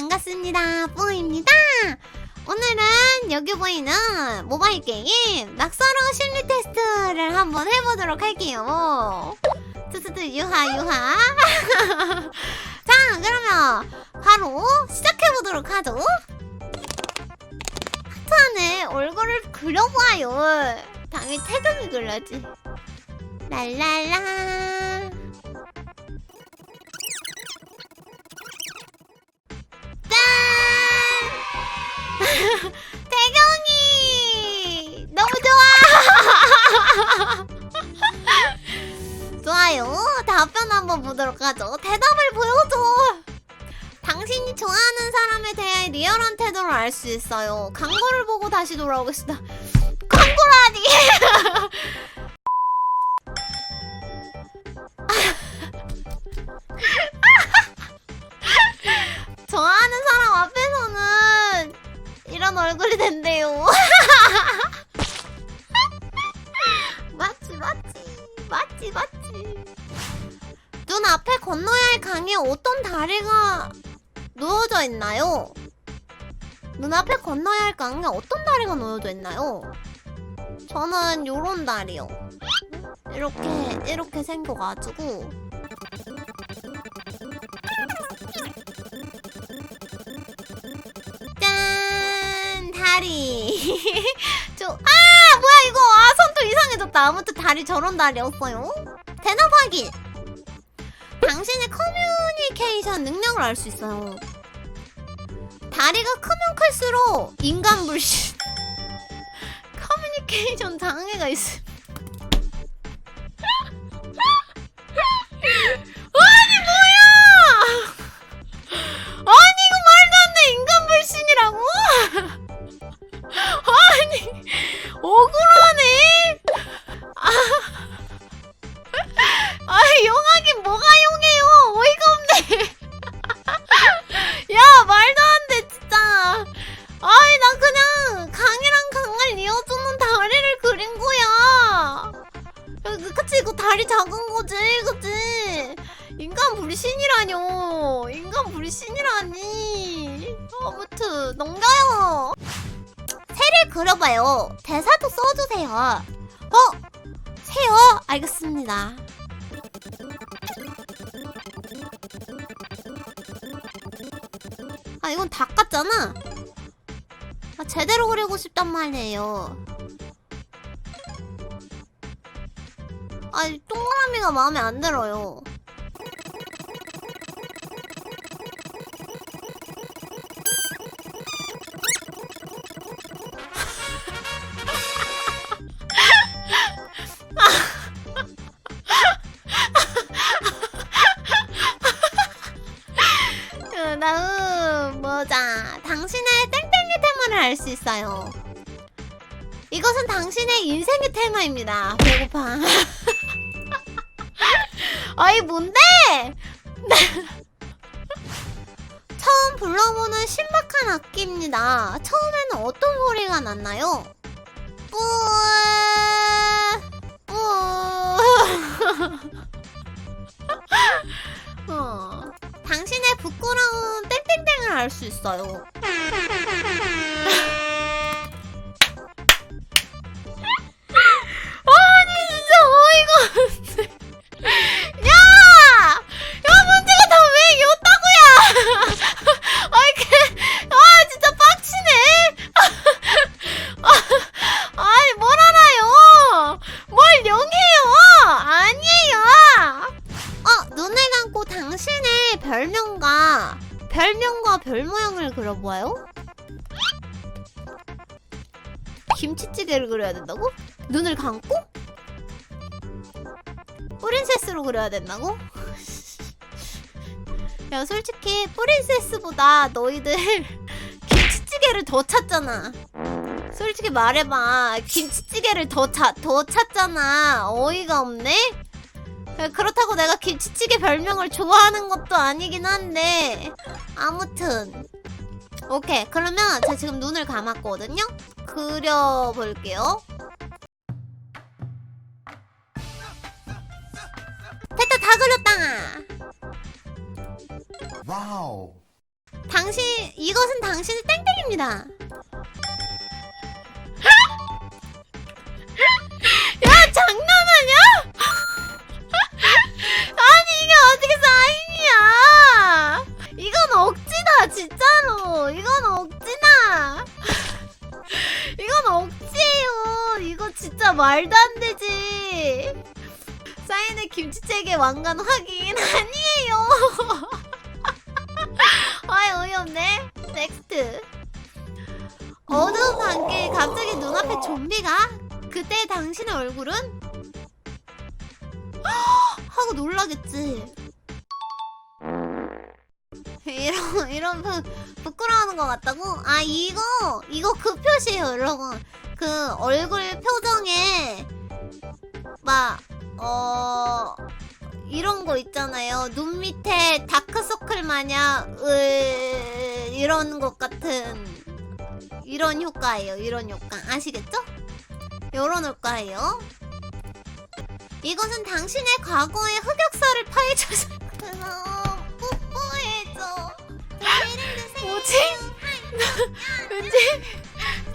반갑습니다. 뽀입니다. 오늘은 여기 보이는 모바일 게임 낙서로 심리 테스트를 한번 해보도록 할게요. 투투투 유하 유하. 자, 그러면 바로 시작해보도록 하죠. 하트 안에 얼굴을 그려봐요. 당연히 태극이 그려야지. 랄랄라. 태경이! 너무 좋아! 좋아요. 답변 한번 보도록 하죠. 대답을 보여줘! 당신이 좋아하는 사람에 대해 리얼한 태도를 알 수 있어요. 광고를 보고 다시 돌아오겠습니다. 광고라니! 얼굴이 된대요. 맞지, 맞지, 맞지, 맞지. 눈 앞에 건너야 할 강에 어떤 다리가 놓여져 있나요? 눈 앞에 건너야 할 강에 어떤 다리가 놓여져 있나요? 저는 요런 다리요. 이렇게, 이렇게 생겨가지고. 다리. 저, 아! 뭐야, 이거! 아, 손도 이상해졌다. 아무튼 다리 저런 다리였어요. 대답 확인! 당신의 커뮤니케이션 능력을 알 수 있어요. 다리가 크면 클수록 인간 불신. 커뮤니케이션 장애가 있음. 작은 거지, 그치? 인간 불신이라뇨. 인간 불신이라니. 아무튼, 넘겨요. 새를 그려봐요. 대사도 써주세요. 어? 새요? 알겠습니다. 아, 이건 닭 같잖아? 아, 제대로 그리고 싶단 말이에요. 아, 이 동그라미가 마음에 안 들어요. 그 다음 뭐자 당신의 땡땡이 테마를 알 수 있어요. 이것은 당신의 인생의 테마입니다. 배고파. 아이 뭔데? 처음 불러보는 신박한 악기입니다. 처음에는 어떤 소리가 났나요? 뿌 뿌. 어. 당신의 부끄러운 땡땡땡을 알 수 있어요. 김치찌개를 그려야 된다고? 눈을 감고? 프린세스로 그려야 된다고? 야, 솔직히 프린세스보다 너희들 김치찌개를 더 찾잖아. 솔직히 말해봐. 김치찌개를 더, 차, 더 찾잖아. 어이가 없네? 야, 그렇다고 내가 김치찌개 별명을 좋아하는 것도 아니긴 한데 아무튼 오케이 그러면 제가 지금 눈을 감았거든요 그려볼게요 됐다 다 그렸다 와우. 당 당신 이것은 당신의 땡땡입니다. 야 장난하냐? 아니 이게 어떻게 사인이야? 이건 억지다 진짜로. 이건 억지다. 이건 억지예요. 이거 진짜 말도 안 되지. 사인의 김치찌개 왕관 확인 아니에요. 아이 어이없네. 넥스트. 어두운 밤길 갑자기 눈앞에 좀비가? 그때 당신의 얼굴은? 하고 놀라겠지. 이런 이런 부, 부끄러워하는 것 같다고? 아 이거 이거 그 표시예요 여러분. 그 얼굴 표정에 막 어. 이런 거 있잖아요. 눈 밑에 다크서클 마냥 으 이런 것 같은 이런 효과예요. 이런 효과 아시겠죠? 이런 효과예요. 이것은 당신의 과거의 흑역사를 파헤쳐서 왠지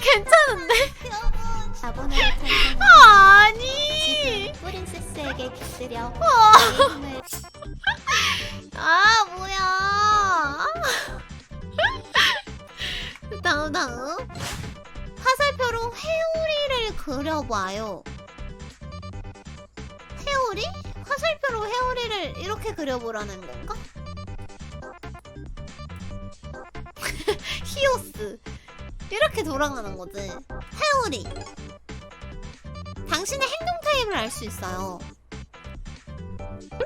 괜찮은데? 탄생 아니. 프린세스에게 깃들여 이름을 아 뭐야 다음 다음 화살표로 회오리를 그려봐요 회오리? 화살표로 회오리를 이렇게 그려보라는 건가? 히오스. 이렇게 돌아가는 거지. 회오리. 당신의 행동 타입을 알 수 있어요.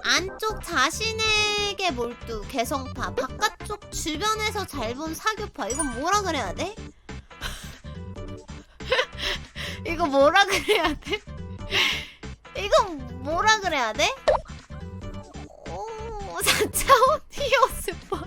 안쪽 자신에게 몰두 개성파. 바깥쪽 주변에서 잘 본 사교파. 이건 뭐라 그래야 돼? 이거 뭐라 그래야 돼? 이건 뭐라 그래야 돼? 오 4차원 히오스파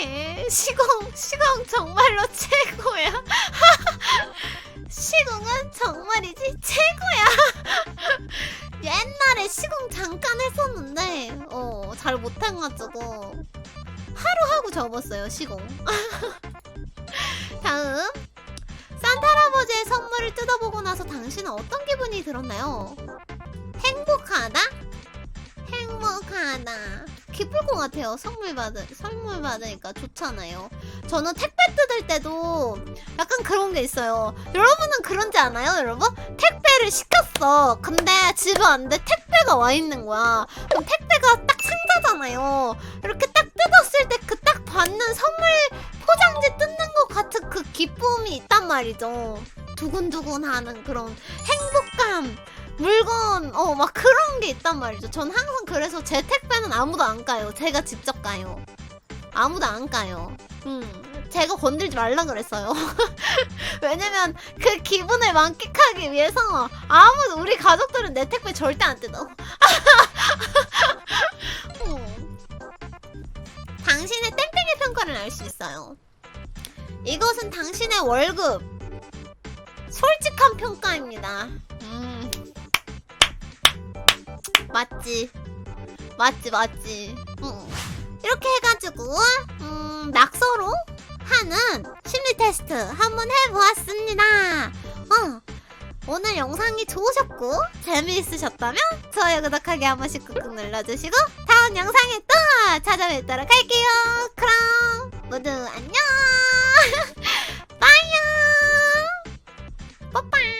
개 시공 시공 정말로 최고야. 시공은 정말이지 최고야. 옛날에 시공 잠깐 했었는데 어 잘 못해가지고 하루 하고 접었어요 시공. 다음 산타 할아버지의 선물을 뜯어보고 나서 당신은 어떤 기분이 들었나요? 행복하다? 행복하다. 기쁠 것 같아요. 선물 받으 선물 받으니까 좋잖아요. 저는 택배 뜯을 때도 약간 그런 게 있어요. 여러분은 그런지 않아요, 여러분? 택배를 시켰어. 근데 집에 왔는데 택배가 와 있는 거야. 그럼 택배가 딱 상자잖아요. 이렇게 딱 뜯었을 때 그 딱 받는 선물 포장지 뜯는 것 같은 그 기쁨이 있단 말이죠. 두근두근 하는 그런 행복감. 물건 어 막 그런 게 있단 말이죠. 전 항상 그래서 제 택배는 아무도 안 까요. 제가 직접 까요. 아무도 안 까요. 음, 제가 건들지 말라 그랬어요. 왜냐면 그 기분을 만끽하기 위해서 아무도 우리 가족들은 내 택배 절대 안 뜯어. 음. 당신의 땡땡의 평가를 알 수 있어요. 이것은 당신의 월급. 솔직한 평가입니다. 음. 맞지. 맞지, 맞지. 응. 이렇게 해가지고, 음, 낙서로 하는 심리 테스트 한번 해보았습니다. 어. 오늘 영상이 좋으셨고, 재미있으셨다면, 좋아요, 구독하기 한 번씩 꾹꾹 눌러주시고, 다음 영상에 또 찾아뵙도록 할게요. 그럼, 모두 안녕! 빠이요! 빠빠!